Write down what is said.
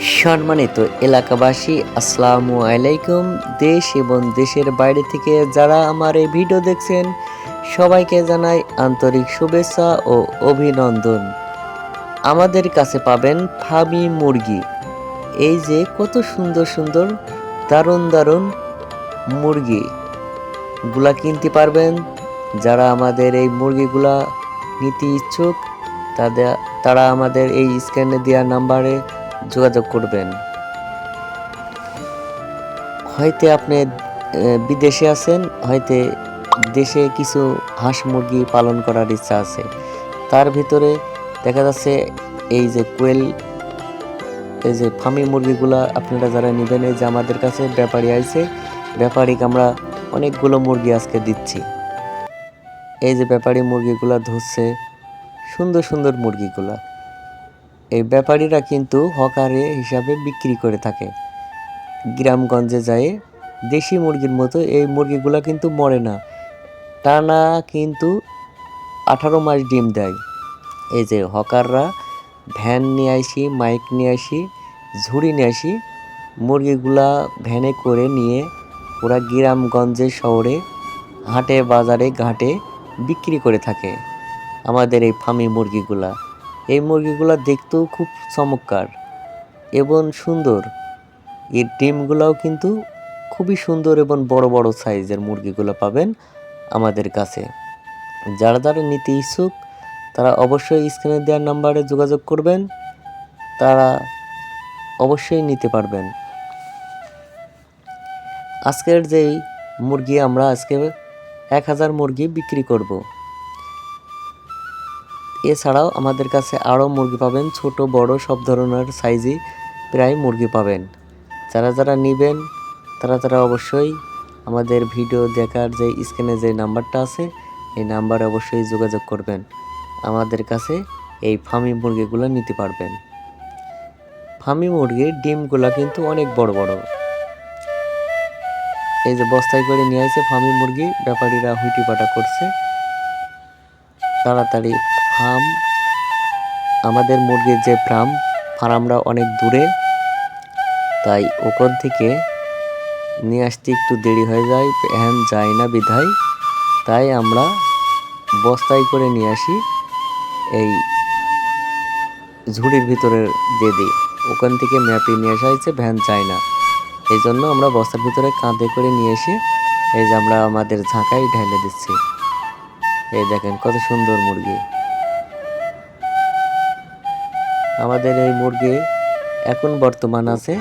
সম্মানিত এলাকাবাসী, আসসালামু আলাইকুম। দেশ এবং দেশের বাইরে থেকে যারা আমার এই ভিডিও দেখছেন, সবাইকে জানাই আন্তরিক শুভেচ্ছা ও অভিনন্দন। আমাদের কাছে পাবেন ফার্মি মুরগি। এই যে কত সুন্দর সুন্দর, দারুণ দারুণ মুরগি। গুলা কিনতে পারবেন। যারা আমাদের এই মুরগিগুলা নিতে ইচ্ছুক, তাদের, তারা আমাদের এই স্ক্যানে দেওয়া নাম্বারে যোগাযোগ করবেন। হয়তো আপনি বিদেশে আছেন, হয়তো দেশে কিছু হাঁস মুরগি পালন করার ইচ্ছা আছে। তার ভিতরে দেখা যাচ্ছে এই যে কোয়েল, এই যে ফার্মি মুরগিগুলা আপনারা যারা নেবেন, এই যে আমাদের কাছে ব্যাপারী আইছে, ব্যাপারীকে আমরা অনেকগুলো মুরগি আজকে দিচ্ছি। এই যে ব্যাপারী মুরগিগুলা ধরছে, সুন্দর সুন্দর মুরগিগুলা। এই ব্যাপারীরা কিন্তু হকারে হিসাবে বিক্রি করে থাকে। গ্রামগঞ্জে যায়, দেশি মুরগির মতো এই মুরগিগুলো কিন্তু মরে না। টানা কিন্তু আঠারো মাস ডিম দেয়। এই যে হকাররা, ভ্যান নিয়ে আসি, মাইক নিয়ে আসি, ঝুড়ি নিয়ে আসি, মুরগিগুলা ভ্যানে করে নিয়ে ওরা গ্রামগঞ্জে, শহরে, হাটে, বাজারে, ঘাটে বিক্রি করে থাকে। আমাদের এই ফার্মি মুরগিগুলা। এই মুরগিগুলো দেখতেও খুব চমৎকার এবং সুন্দর। এর ডিমগুলোও কিন্তু খুবই সুন্দর এবং বড় বড় সাইজের মুরগিগুলো পাবেন আমাদের কাছে। যারা যারা নিতে ইচ্ছুক, তারা অবশ্যই স্ক্রিনে দেওয়ার নাম্বারে যোগাযোগ করবেন। তারা অবশ্যই নিতে পারবেন। আজকের যেই মুরগি আমরা আজকে এক হাজার মুরগি বিক্রি করব। এছাড়াও আমাদের কাছে আরও মুরগি পাবেন, ছোট, বড়, সব ধরনের সাইজই প্রায় মুরগি পাবেন। যারা যারা নেবেন, তারা তারা অবশ্যই আমাদের ভিডিও দেখার যে স্ক্রিনে যে নাম্বারটা আছে, এই নাম্বারে অবশ্যই যোগাযোগ করবেন। আমাদের কাছে এই ফার্মি মুরগিগুলো নিতে পারবেন। ফার্মি মুরগির ডিমগুলো কিন্তু অনেক বড় বড়। এই যে বস্তায় করে নিয়ে আসে ফার্মি মুরগি, ব্যাপারীরা হুইটি পাটা করছে। তাড়াতাড়ি ফার্ম, আমাদের মুরগির যে ফার্ম, ফার্মটা অনেক দূরে। তাই ওখান থেকে নিয়ে আসতে একটু দেরি হয়ে যায় ভ্যান যায় না বিধায়। তাই আমরা বস্তায় করে নিয়ে আসি, এই ঝুড়ির ভিতরে দিয়ে ওখান থেকে ম্যাপে নিয়ে আসা হয়েছে, ভ্যান যায় না। এই জন্য আমরা বস্তার ভিতরে কাঁধে করে নিয়ে এসে, এই যে আমরা আমাদের ঝাঁকায় ঢেলে দিচ্ছি। এই দেখেন কত সুন্দর মুরগি। আমাদের এই মুরগি এখন বর্তমান আছে।